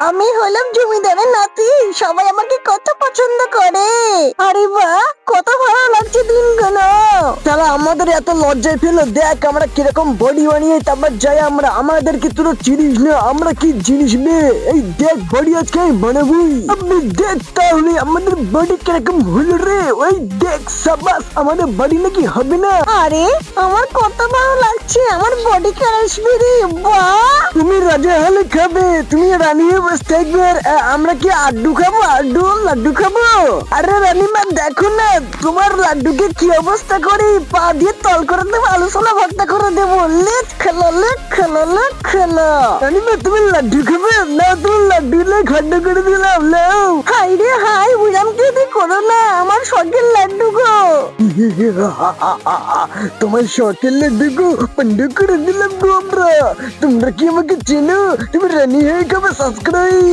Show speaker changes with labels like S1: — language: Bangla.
S1: আমি হলাম জমিদারের নাতি। সবাই আমাকে কত পছন্দ করে। আরে বাহ, কত ভালো লাগছে দিনগুলো। আমাদের এত লজ্জায় ফেলো? দেখ আমরা কীরকম বডি বানিয়ে তারপর যাই আমরা। আমাদেরকে তোরা চিনিস না আমরা কি জিনিস নে? এই দেখ বডি আজকে বানাবো আমি দেখ তাহলে আমাদের বডি কীরকম হলো রে? ওই দেখ সাবাস আমাদের বডি নাকি হবে না? আরে আমার কত ভালো লাগছে আমার বডি কে আসবে রে? বাহ! তুমি রাজা হলে খাবে তুমি রানী হয়ে বসে থাকবে আমরা কি আড্ডু খাব? আড্ডু লাড্ডু খাব? আরে রানী রানীমা দেখো না তোমার লাড্ডুকে কি অবস্থা করি? পা দিয়ে তল করে দেবো, আলোচনা ভর্তা করে দেবো। লেট খেলো লেট খেলো লেট খেলো। রানীমা তুমি লাড্ডু খাবে? না, তুমি লাড্ডু লে খন্ড করে দিলাম, নাও। হাই রে, হাই বুড়াম কে দি করো না? আমার শখের লাড্ডু গো। তোমার শখের লাড্ডু গো পন্ড করে দিলাম গো আমরা। তোমরা কি আমাকে চেনো? তুমি রানী হয়ে খাবে সাবস্ক্রাইব